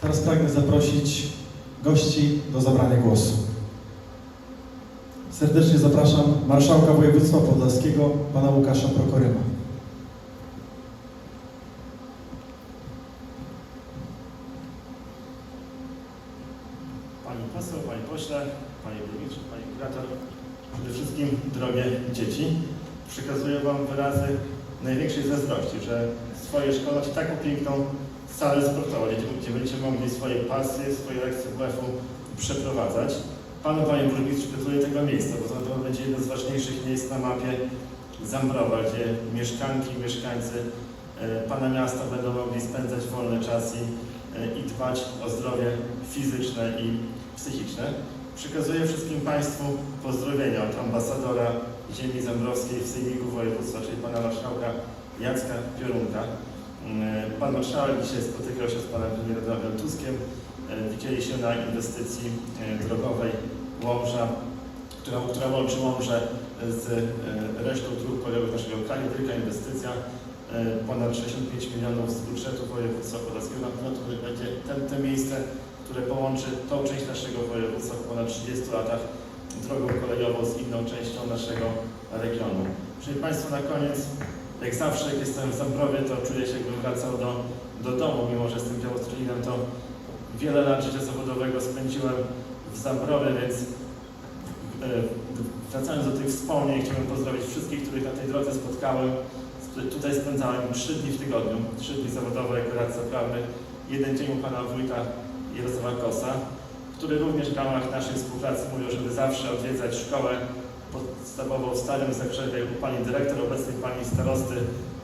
Teraz pragnę zaprosić gości do zabrania głosu. Serdecznie zapraszam marszałka województwa podlaskiego, pana Łukasza Prokoryma. Pani poseł, Panie pośle, Panie burmistrzu, Pani kurator, przede wszystkim drogie dzieci, przekazuję Wam wyrazy największej zazdrości, że swoje szkoły taką piękną salę sportową, gdzie, będziecie mogli swoje pasje, swoje lekcje WF-u przeprowadzać. Panu, Panie burmistrzu, gratuluję tego miejsca, bo to, będzie jedno z ważniejszych miejsc na mapie Zambrowa, gdzie mieszkanki i mieszkańcy e, Pana miasta będą mogli spędzać wolny czas i i dbać o zdrowie fizyczne i psychiczne. Przekazuję wszystkim Państwu pozdrowienia od ambasadora ziemi zambrowskiej w Sejmiku Województwa, czyli Pana Marszałka Jacka Piorunka. Mm, Pan Marszałek dzisiaj spotykał się z Panem Premierem Donaldem Tuskiem. E, Widzieli się na inwestycji e, drogowej Łomża, która, która łączy Łomże z e, resztą dróg kolejowych naszego kraju. Wielka inwestycja e, ponad 65 milionów z budżetu województwa podlaskiego. Na pewno to będzie ten, te miejsce, które połączy tą część naszego województwa po ponad 30 latach drogą kolejową z inną częścią naszego regionu. Czyli Państwo na koniec, jak zawsze jak jestem w Zambrowie, to czuję się jakbym wracał do, do domu, mimo że jestem białostrzelinem, to wiele lat życia zawodowego spędziłem w Zambrowie, więc e, wracając do tych wspomnień, chciałbym pozdrowić wszystkich, których na tej drodze spotkałem. Sp- Tutaj spędzałem trzy dni w tygodniu, trzy dni zawodowe jako radca prawny. Jeden dzień u pana wójta Jarosława Kosa, który również w ramach naszej współpracy mówił, żeby zawsze odwiedzać szkołę podstawową Starym Zakrzewie u pani dyrektor, obecnej pani starosty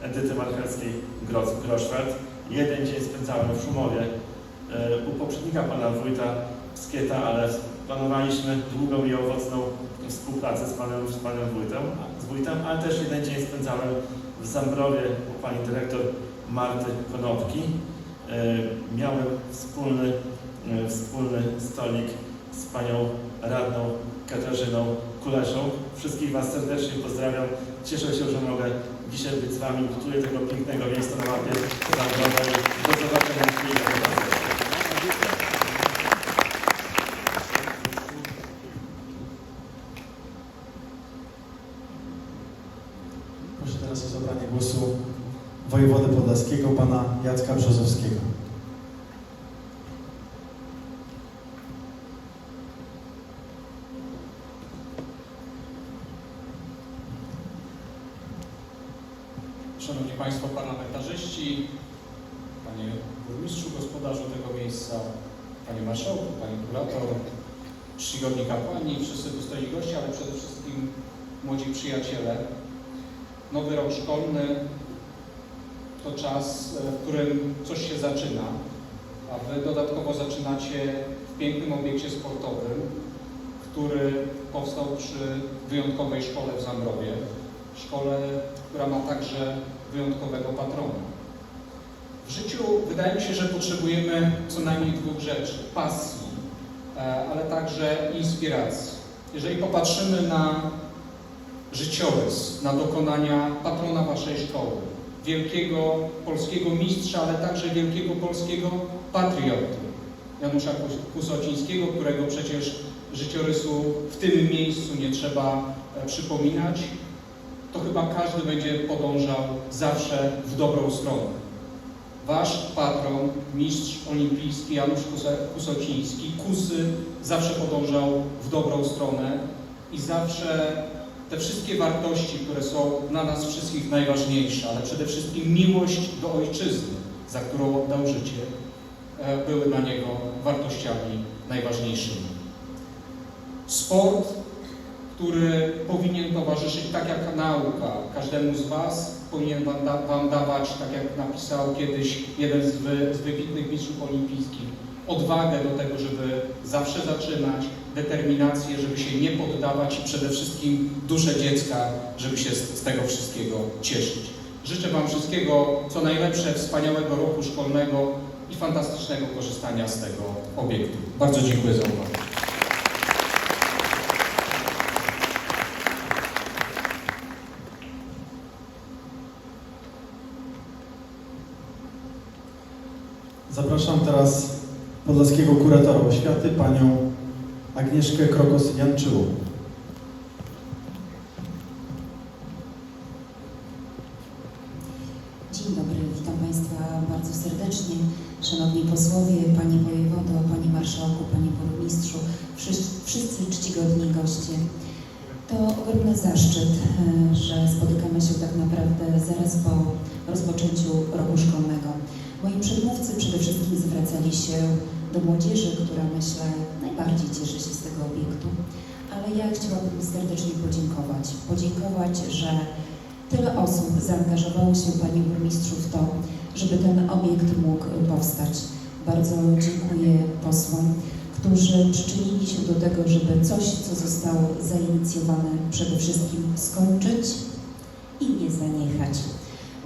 Edyty Marchelskiej-Groszwald. Jeden dzień spędzałem w Szumowie e, u poprzednika pana wójta Skieta, ale planowaliśmy długą i owocną współpracę z panem, z panem wójtem, z wójtem, ale też jeden dzień spędzałem w Zambrowie u pani dyrektor Marty Konopki. E, Miałem wspólny, e, wspólny stolik z panią radną Katarzyną Kuleszą. Wszystkich Was serdecznie pozdrawiam. Cieszę się, że mogę dzisiaj być z Wami. Gratuluję tego pięknego miejsca na mapie Zambrowej. Do zobaczenia. Proszę teraz o zabranie głosu wojewodę podlaskiego, pana Jacka Brzozowskiego. Szanowni Państwo parlamentarzyści, Panie Burmistrzu, gospodarzu tego miejsca, Panie Marszałku, Panie Kurator, czcigodni kapłani, wszyscy dostojni goście, ale przede wszystkim młodzi przyjaciele. Nowy rok szkolny to czas, e, w którym coś się zaczyna, a Wy dodatkowo zaczynacie w pięknym obiekcie sportowym, który powstał przy wyjątkowej szkole w Zambrowie. Szkole, która ma także wyjątkowego patrona. W życiu wydaje mi się, że potrzebujemy co najmniej dwóch rzeczy: pasji, ale także inspiracji. Jeżeli popatrzymy na życiorys, na dokonania patrona Waszej szkoły, wielkiego polskiego mistrza, ale także wielkiego polskiego patrioty, Janusza Kus- Kusocińskiego, którego przecież życiorysu w tym miejscu nie trzeba e, przypominać, to chyba każdy będzie podążał zawsze w dobrą stronę. Wasz patron, mistrz olimpijski Janusz Kusociński, Kusy, zawsze podążał w dobrą stronę i zawsze te wszystkie wartości, które są dla nas wszystkich najważniejsze, ale przede wszystkim miłość do ojczyzny, za którą oddał życie, e, były dla niego wartościami najważniejszymi. Sport który powinien towarzyszyć tak jak nauka każdemu z Was, powinien Wam, da, wam dawać, tak jak napisał kiedyś jeden z, wy, z wybitnych mistrzów olimpijskich, odwagę do tego, żeby zawsze zaczynać, determinację, żeby się nie poddawać i przede wszystkim duszę dziecka, żeby się z, z tego wszystkiego cieszyć. Życzę Wam wszystkiego, co najlepsze, wspaniałego roku szkolnego i fantastycznego korzystania z tego obiektu. Bardzo dziękuję za uwagę. Zapraszam teraz podlaskiego kuratora oświaty, panią Agnieszkę Krokos-Janczyłą. Dzień dobry, witam Państwa bardzo serdecznie. Szanowni posłowie, Panie Wojewodo, Panie Marszałku, Panie Burmistrzu, wszyscy, wszyscy czcigodni goście. To ogromny zaszczyt, e, że spotykamy się tak naprawdę zaraz po rozpoczęciu roku szkolnego. Moi przedmówcy przede wszystkim zwracali się do młodzieży, która myślę najbardziej cieszy się z tego obiektu, ale ja chciałabym serdecznie podziękować. Podziękować, że Tyle osób zaangażowało się, Panie Burmistrzu, w to, żeby ten obiekt mógł powstać. Bardzo dziękuję posłom, którzy przyczynili się do tego, żeby coś, co zostało zainicjowane, przede wszystkim skończyć i nie zaniechać.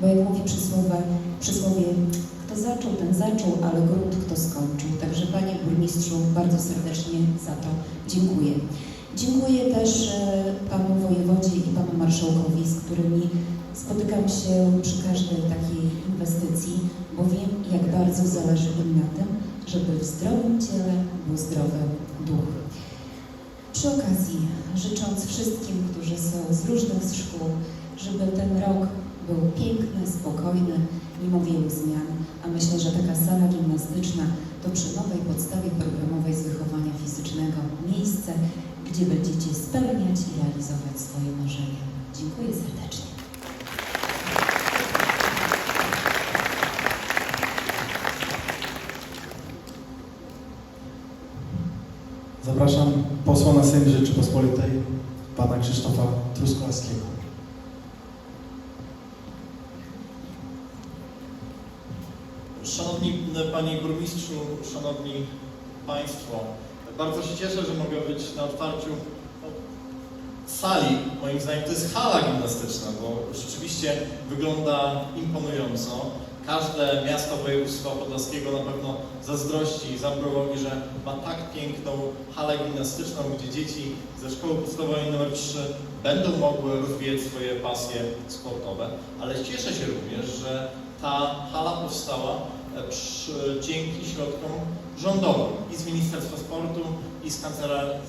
Bo jak mówi przysłowie, przysłowie kto zaczął, ten zaczął, ale grunt kto skończył. Także Panie Burmistrzu, bardzo serdecznie za to dziękuję. Dziękuję też e, Panu Wojewodzie i Panu Marszałkowi, z którymi spotykam się przy każdej takiej inwestycji, bo wiem, jak bardzo zależy im na tym, żeby w zdrowym ciele był zdrowy duch. Przy okazji, życząc wszystkim, którzy są z różnych szkół, żeby ten rok był piękny, spokojny, mimo wielu zmian, a myślę, że taka sala gimnastyczna to przy nowej podstawie programowej z wychowania fizycznego miejsce, gdzie będziecie spełniać i realizować swoje marzenia. Dziękuję serdecznie. Zapraszam posła na Sejm Rzeczypospolitej, pana Krzysztofa Truskolaskiego. Szanowni Panie Burmistrzu, Szanowni Państwo, bardzo się cieszę, że mogę być na otwarciu no, sali. Moim zdaniem to jest hala gimnastyczna, bo rzeczywiście wygląda imponująco. Każde miasto województwa podlaskiego na pewno zazdrości Zambrowowi, że ma tak piękną halę gimnastyczną, gdzie dzieci ze szkoły podstawowej nr 3 będą mogły rozwijać swoje pasje sportowe, ale cieszę się również, że ta hala powstała przy, dzięki środkom rządowym i z Ministerstwa Sportu, i z Kancelarii,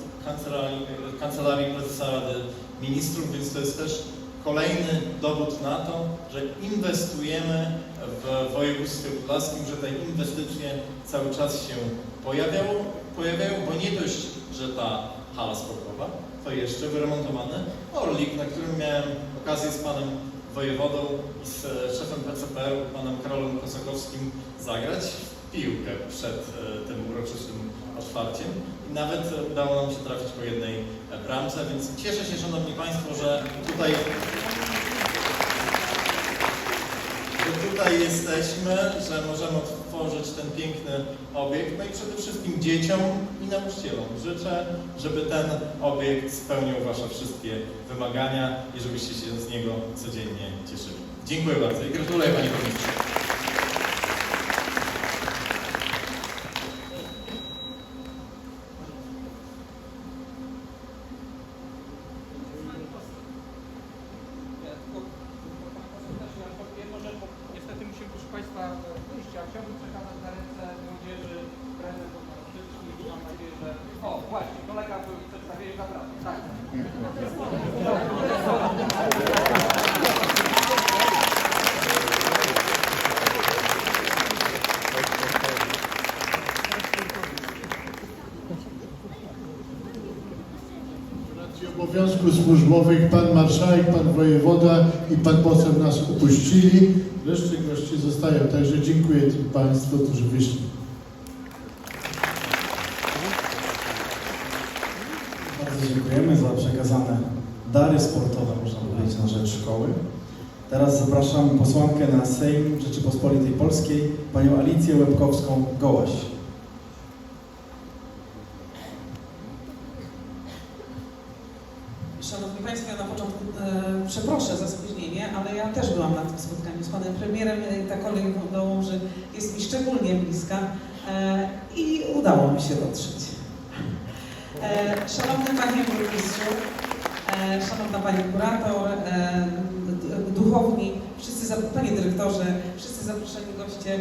Kancelarii, Prezesa Rady Ministrów, więc to jest też kolejny dowód na to, że inwestujemy w województwie podlaskim, że te inwestycje cały czas się pojawiają, pojawiają bo nie dość, że ta hala sportowa, to jeszcze wyremontowany Orlik, na którym miałem okazję z panem wojewodą i z e, szefem PCPR, panem Karolem Kosakowskim zagrać w piłkę przed e, tym uroczystym otwarciem. I nawet udało nam się trafić po jednej e, bramce, więc cieszę się, Szanowni Państwo, że tutaj że tutaj jesteśmy, że możemy otworzyć ten piękny obiekt. No i przede wszystkim dzieciom i nauczycielom życzę, żeby ten obiekt spełnił Wasze wszystkie wymagania i żebyście się z niego codziennie cieszyli. Dziękuję bardzo i gratuluję Panie Burmistrzu. Nie, tylko Pan poseł też ja powiem jedną rzecz, bo niestety musimy proszę Państwa wyjść, a chciałbym przekazać na ręce młodzieży prezent od artystyczki i mam nadzieję, że... O, właśnie, kolega był przedstawienie naprawdę, tak. Z racji obowiązków służbowych pan marszałek, pan wojewoda i pan poseł nas opuścili. Reszcie gości zostają, także dziękuję tym państwu, którzy wyszli. Bardzo dziękujemy za przekazane dary sportowe, można powiedzieć, na rzecz szkoły. Teraz zapraszam posłankę na Sejm Rzeczypospolitej Polskiej, panią Alicję Łebkowską-Gołaś. Szanowni Państwo, ja na początku e, przeproszę za spóźnienie, ale ja też byłam na tym spotkaniu z Panem Premierem ta kolej dołączy jest mi szczególnie bliska e, i udało mi się dotrzeć. E, szanowny Panie Burmistrzu, e, Szanowna Pani Kurator, duchowni, wszyscy panie dyrektorze, wszyscy zaproszeni goście.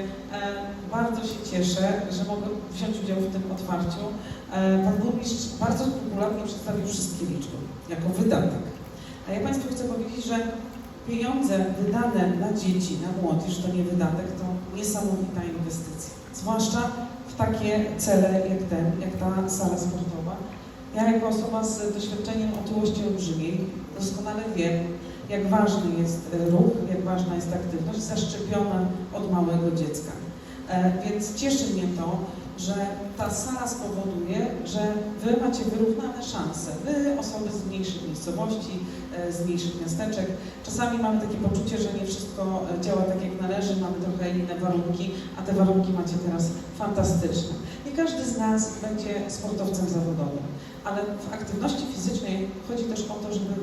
Bardzo się cieszę, że mogę wziąć udział w tym otwarciu. Pan burmistrz bardzo popularnie przedstawił wszystkie liczby jako wydatek. A ja Państwu chcę powiedzieć, że pieniądze wydane na dzieci, na młodzież to nie wydatek, to niesamowita inwestycja. Zwłaszcza w takie cele jak ten, jak ta sala sportowa. Ja jako osoba z doświadczeniem otyłości olbrzymiej doskonale wiem, jak ważny jest ruch, jak ważna jest aktywność, zaszczepiona od małego dziecka. E, Więc cieszy mnie to, że ta sala spowoduje, że Wy macie wyrównane szanse. Wy, osoby z mniejszych miejscowości, e, z mniejszych miasteczek. Czasami mamy takie poczucie, że nie wszystko e, działa tak jak należy, mamy trochę inne warunki, a te warunki macie teraz fantastyczne. Nie każdy z nas będzie sportowcem zawodowym, ale w aktywności fizycznej chodzi też o to, żeby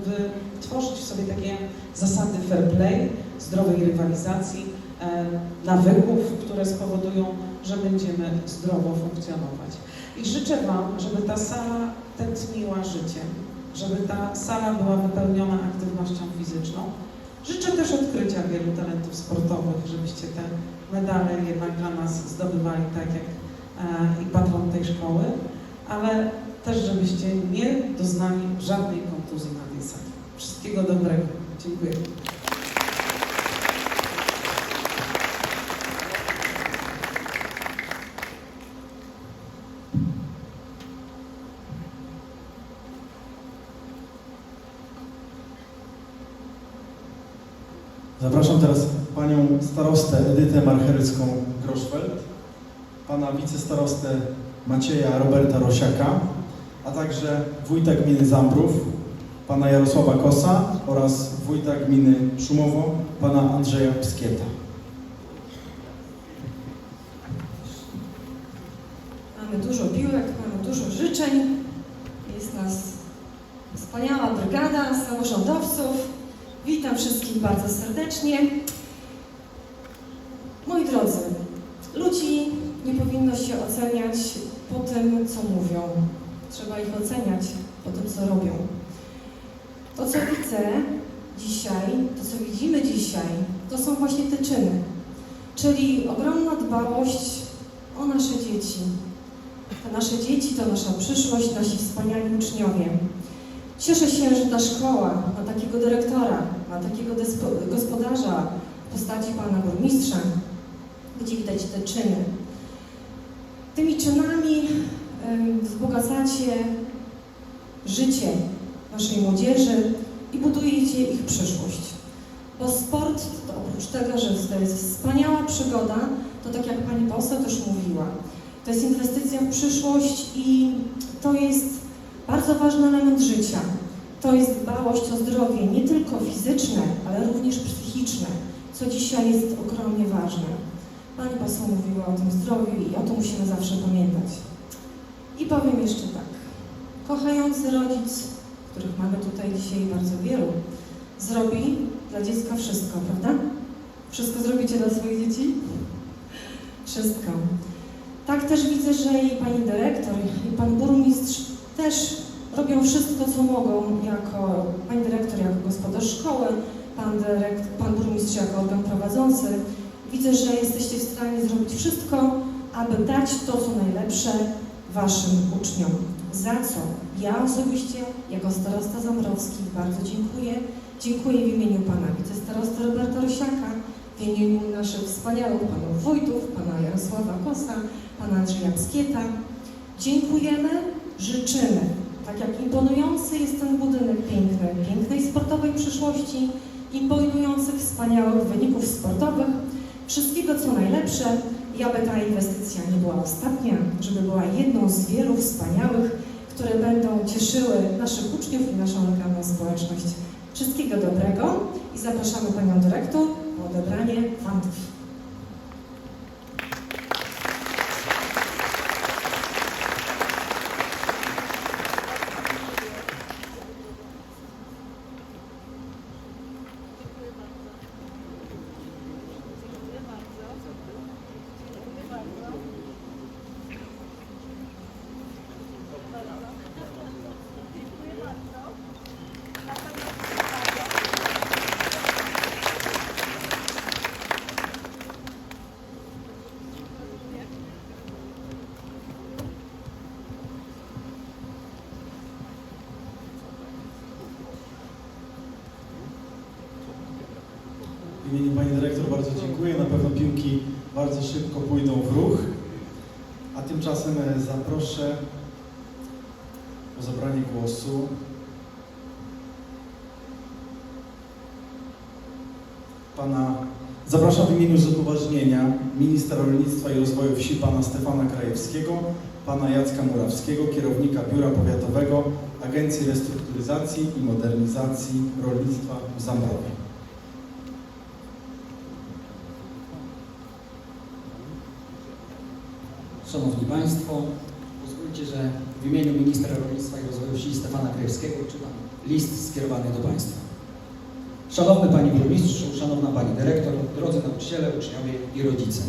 wytworzyć w sobie takie zasady fair play, zdrowej rywalizacji, e, nawyków, które spowodują, że będziemy zdrowo funkcjonować. I życzę Wam, żeby ta sala tętniła życiem, żeby ta sala była wypełniona aktywnością fizyczną. Życzę też odkrycia wielu talentów sportowych, żebyście te medale jednak dla nas zdobywali tak jak e, i patron tej szkoły, ale też żebyście nie doznali żadnej kontuzji na tej sali. Wszystkiego dobrego. Dziękuję. Zapraszam teraz panią starostę Edytę Marcherycką-Groszfeld, pana wicestarostę Macieja Roberta Rosiaka, a także wójta gminy Zambrów, pana Jarosława Kosa oraz wójta gminy Szumowo, pana Andrzeja Pskieta. Mamy dużo piłek, mamy dużo życzeń. Jest nas wspaniała brygada samorządowców. Witam wszystkich bardzo serdecznie. Moi drodzy, ludzi nie powinno się oceniać po tym, co mówią. Trzeba ich oceniać po tym, co robią. To, co widzę dzisiaj, to, co widzimy dzisiaj, to są właśnie te czyny. Czyli ogromna dbałość o nasze dzieci, te nasze dzieci to nasza przyszłość, nasi wspaniali uczniowie. Cieszę się, że ta szkoła ma takiego dyrektora, ma takiego gospodarza w postaci pana burmistrza, gdzie widać te czyny. Tymi czynami wzbogacacie życie naszej młodzieży i budujecie ich przyszłość. Bo sport, to oprócz tego, że to jest wspaniała przygoda, to tak jak pani poseł też mówiła, to jest inwestycja w przyszłość i to jest bardzo ważny element życia. To jest dbałość o zdrowie nie tylko fizyczne, ale również psychiczne, co dzisiaj jest ogromnie ważne. Pani poseł mówiła o tym zdrowiu i o tym musimy zawsze pamiętać. I powiem jeszcze tak. Kochający rodzic, których mamy tutaj dzisiaj bardzo wielu, zrobi dla dziecka wszystko, prawda? Wszystko zrobicie dla swoich dzieci? Wszystko. Tak też widzę, że i pani dyrektor, i pan burmistrz też robią wszystko, co mogą, jako pani dyrektor, jako gospodarz szkoły, pan, dyrekt, pan burmistrz jako organ prowadzący. Widzę, że jesteście w stanie zrobić wszystko, aby dać to, co najlepsze waszym uczniom. Za co ja osobiście, jako starosta Zambrowski, bardzo dziękuję. Dziękuję w imieniu pana wicestarosty Roberta Rosiaka, w imieniu naszych wspaniałych panów wójtów, pana Jarosława Kosa, pana Andrzeja Pskieta. Dziękujemy, życzymy, tak jak imponujący jest ten budynek piękny, pięknej sportowej przyszłości, imponujących wspaniałych wyników sportowych, wszystkiego co najlepsze i aby ta inwestycja nie była ostatnia, żeby była jedną z wielu wspaniałych, które będą cieszyły naszych uczniów i naszą lokalną społeczność. Wszystkiego dobrego i zapraszamy Panią Dyrektor o odebranie fantów. Szybko pójdą w ruch. A tymczasem e, zaproszę o zabranie głosu Pana, zapraszam w imieniu z upoważnienia Ministra Rolnictwa i Rozwoju Wsi Pana Stefana Krajewskiego, Pana Jacka Murawskiego, kierownika Biura Powiatowego Agencji Restrukturyzacji i Modernizacji Rolnictwa w Zambrowie. Szanowni Państwo, pozwólcie, że w imieniu Ministra Rolnictwa i Rozwoju Wsi Stefana Krajewskiego czytam list skierowany do Państwa. Szanowny Panie Burmistrzu, Szanowna Pani Dyrektor, drodzy nauczyciele, uczniowie i rodzice.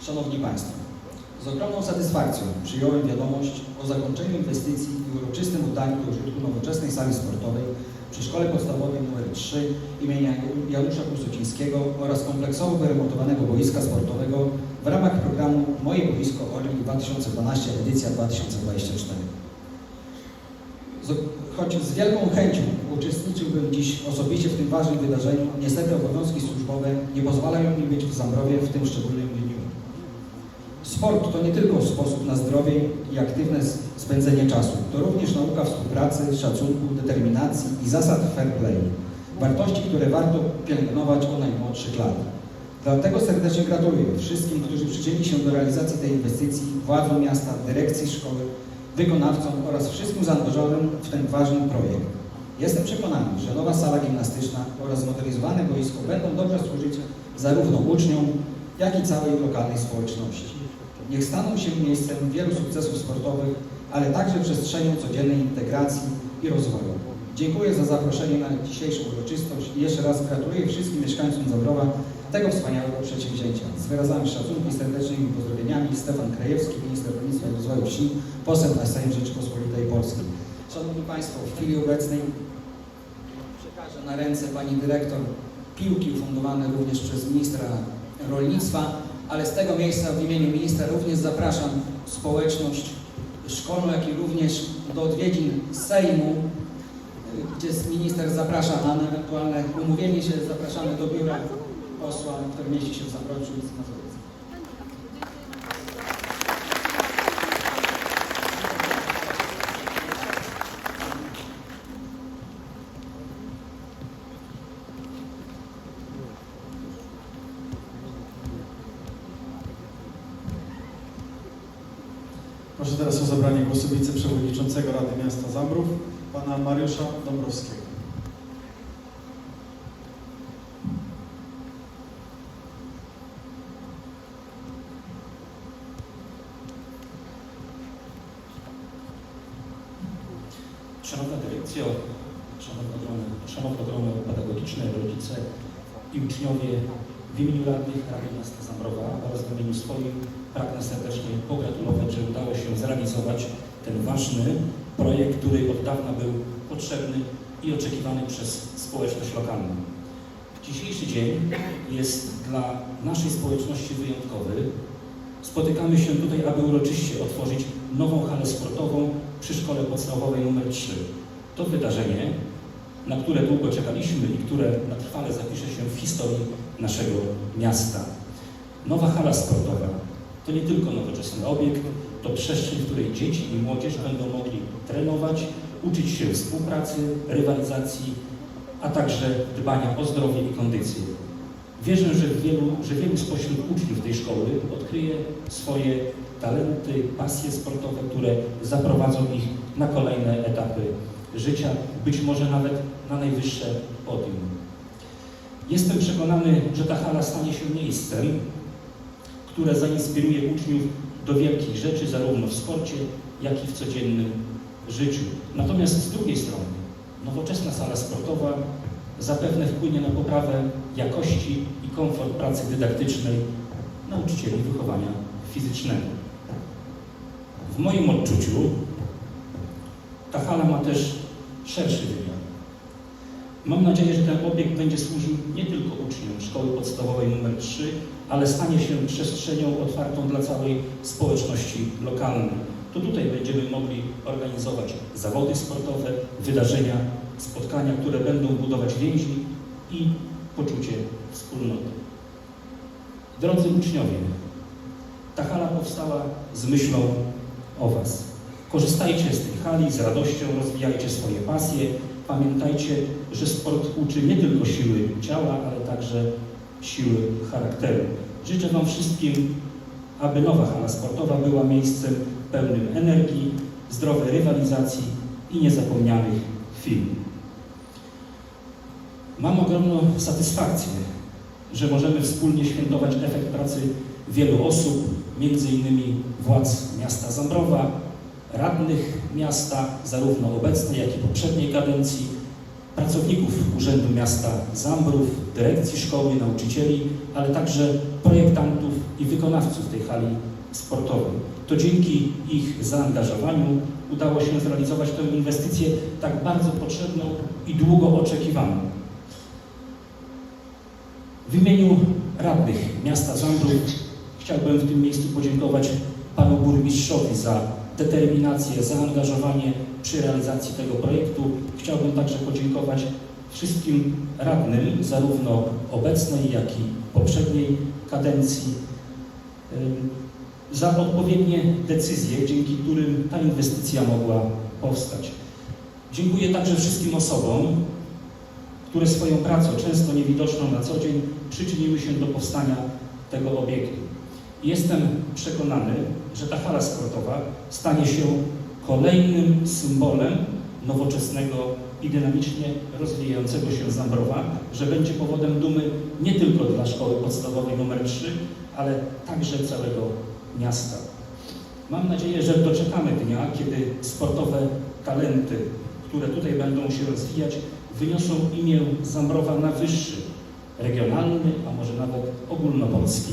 Szanowni Państwo, z ogromną satysfakcją przyjąłem wiadomość o zakończeniu inwestycji i uroczystym oddaniu do użytku nowoczesnej sali sportowej przy Szkole Podstawowej nr 3 imienia Janusza Piłsudczyńskiego oraz kompleksowo wyremontowanego boiska sportowego w ramach programu Moje Boisko Orlik 2012 edycja 2024. Z- Choć z wielką chęcią uczestniczyłbym dziś osobiście w tym ważnym wydarzeniu, niestety obowiązki służbowe nie pozwalają mi być w Zambrowie w tym szczególnym dniu. Sport to nie tylko sposób na zdrowie i aktywne spędzenie czasu, to również nauka współpracy, szacunku, determinacji i zasad fair play. Wartości, które warto pielęgnować od najmłodszych lat. Dlatego serdecznie gratuluję wszystkim, którzy przyczynili się do realizacji tej inwestycji, władzom miasta, dyrekcji szkoły, wykonawcom oraz wszystkim zaangażowanym w ten ważny projekt. Jestem przekonany, że nowa sala gimnastyczna oraz zmodernizowane boisko będą dobrze służyć zarówno uczniom, jak i całej lokalnej społeczności. Niech staną się miejscem wielu sukcesów sportowych, ale także przestrzenią codziennej integracji i rozwoju. Dziękuję za zaproszenie na dzisiejszą uroczystość i jeszcze raz gratuluję wszystkim mieszkańcom Zabrowa tego wspaniałego przedsięwzięcia. Z wyrazami szacunku i serdecznymi pozdrowieniami Stefan Krajewski, minister rolnictwa i rozwoju wsi, poseł na Sejm Rzeczypospolitej Polskiej. Szanowni Państwo, w chwili obecnej przekażę na ręce Pani Dyrektor piłki ufundowane również przez ministra rolnictwa, ale z tego miejsca w imieniu ministra również zapraszam społeczność szkolną, jak i również do odwiedzin Sejmu, gdzie minister zaprasza na ewentualne umówienie się, zapraszamy do biura posła, który mieści się w Zambroczu i Mazowieckim. Proszę teraz o zabranie głosu wiceprzewodniczącego Rady Miasta Zambrów, pana Mariusza Dąbrowskiego. Szanowna Dyrekcjo, Szanowne grono, szanowne grono pedagogiczne, rodzice i uczniowie, w imieniu radnych Rady Miasta Zambrowa oraz w imieniu swoim pragnę serdecznie pogratulować, że udało się zrealizować ten ważny projekt, który od dawna był potrzebny i oczekiwany przez społeczność lokalną. Dzisiejszy dzień jest dla naszej społeczności wyjątkowy. Spotykamy się tutaj, aby uroczyście otworzyć nową halę sportową przy Szkole Podstawowej nr 3. To wydarzenie, na które długo czekaliśmy i które na trwale zapisze się w historii naszego miasta. Nowa hala sportowa to nie tylko nowoczesny obiekt, to przestrzeń, w której dzieci i młodzież będą mogli trenować, uczyć się współpracy, rywalizacji, a także dbania o zdrowie i kondycję. Wierzę, że wielu, że wielu spośród uczniów tej szkoły odkryje swoje talenty, pasje sportowe, które zaprowadzą ich na kolejne etapy życia, być może nawet na najwyższe podium. Jestem przekonany, że ta hala stanie się miejscem, które zainspiruje uczniów do wielkich rzeczy, zarówno w sporcie, jak i w codziennym życiu. Natomiast z drugiej strony, nowoczesna sala sportowa zapewne wpłynie na poprawę jakości i komfort pracy dydaktycznej nauczycieli wychowania fizycznego. W moim odczuciu ta hala ma też szerszy wymiar. Mam nadzieję, że ten obiekt będzie służył nie tylko uczniom szkoły podstawowej nr 3, ale stanie się przestrzenią otwartą dla całej społeczności lokalnej. To tutaj będziemy mogli organizować zawody sportowe, wydarzenia, spotkania, które będą budować więzi i poczucie wspólnotą. Drodzy uczniowie, ta hala powstała z myślą o Was. Korzystajcie z tej hali z radością, rozwijajcie swoje pasje. Pamiętajcie, że sport uczy nie tylko siły ciała, ale także siły charakteru. Życzę Wam wszystkim, aby nowa hala sportowa była miejscem pełnym energii, zdrowej rywalizacji i niezapomnianych chwil. Mam ogromną satysfakcję, że możemy wspólnie świętować efekt pracy wielu osób, między innymi władz miasta Zambrowa, radnych miasta, zarówno obecnej, jak i poprzedniej kadencji, pracowników Urzędu Miasta Zambrów, dyrekcji szkoły, nauczycieli, ale także projektantów i wykonawców tej hali sportowej. To dzięki ich zaangażowaniu udało się zrealizować tę inwestycję tak bardzo potrzebną i długo oczekiwaną. W imieniu radnych miasta Zambrów chciałbym w tym miejscu podziękować panu burmistrzowi za determinację, zaangażowanie przy realizacji tego projektu. Chciałbym także podziękować wszystkim radnym, zarówno obecnej, jak i poprzedniej kadencji, za odpowiednie decyzje, dzięki którym ta inwestycja mogła powstać. Dziękuję także wszystkim osobom, które swoją pracą, często niewidoczną na co dzień, przyczyniły się do powstania tego obiektu. Jestem przekonany, że ta hala sportowa stanie się kolejnym symbolem nowoczesnego i dynamicznie rozwijającego się Zambrowa, że będzie powodem dumy nie tylko dla szkoły podstawowej nr 3, ale także całego miasta. Mam nadzieję, że doczekamy dnia, kiedy sportowe talenty, które tutaj będą się rozwijać, wyniosą imię Zambrowa na wyższy, regionalny, a może nawet ogólnopolski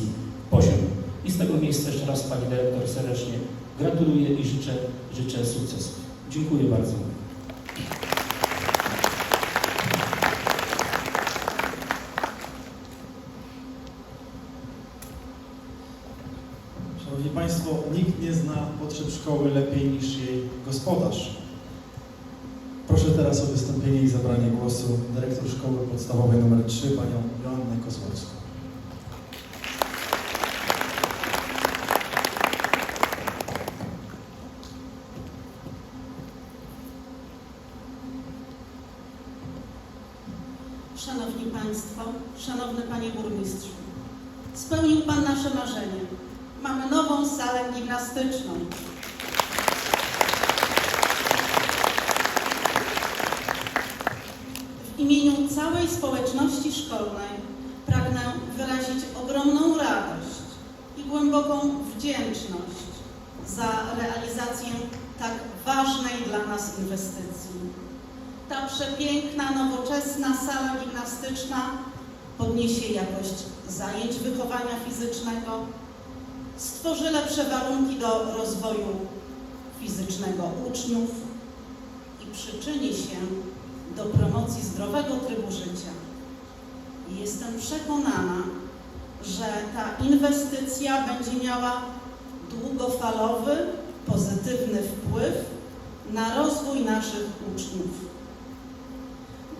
poziom. I z tego miejsca jeszcze raz Pani Dyrektor serdecznie gratuluję i życzę, życzę sukcesów. Dziękuję bardzo. Szanowni Państwo, nikt nie zna potrzeb szkoły lepiej niż jej gospodarz. Proszę teraz o wystąpienie i zabranie głosu dyrektor Szkoły Podstawowej nr 3, panią Joannę Kosłowską. Szanowni Państwo, Szanowny Panie Burmistrzu, spełnił Pan nasze marzenie. Mamy nową salę gimnastyczną. W imieniu całej społeczności szkolnej pragnę wyrazić ogromną radość i głęboką wdzięczność za realizację tak ważnej dla nas inwestycji. Ta przepiękna, nowoczesna sala gimnastyczna podniesie jakość zajęć wychowania fizycznego, stworzy lepsze warunki do rozwoju fizycznego uczniów i przyczyni się do promocji zdrowego trybu życia. Jestem przekonana, że ta inwestycja będzie miała długofalowy, pozytywny wpływ na rozwój naszych uczniów.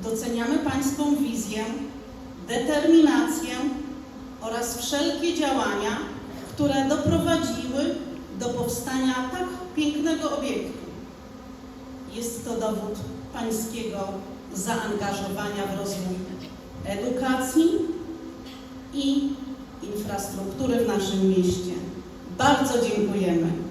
Doceniamy Pańską wizję, determinację oraz wszelkie działania, które doprowadziły do powstania tak pięknego obiektu. Jest to dowód Pańskiego zaangażowania w rozwój edukacji i infrastruktury w naszym mieście. Bardzo dziękujemy.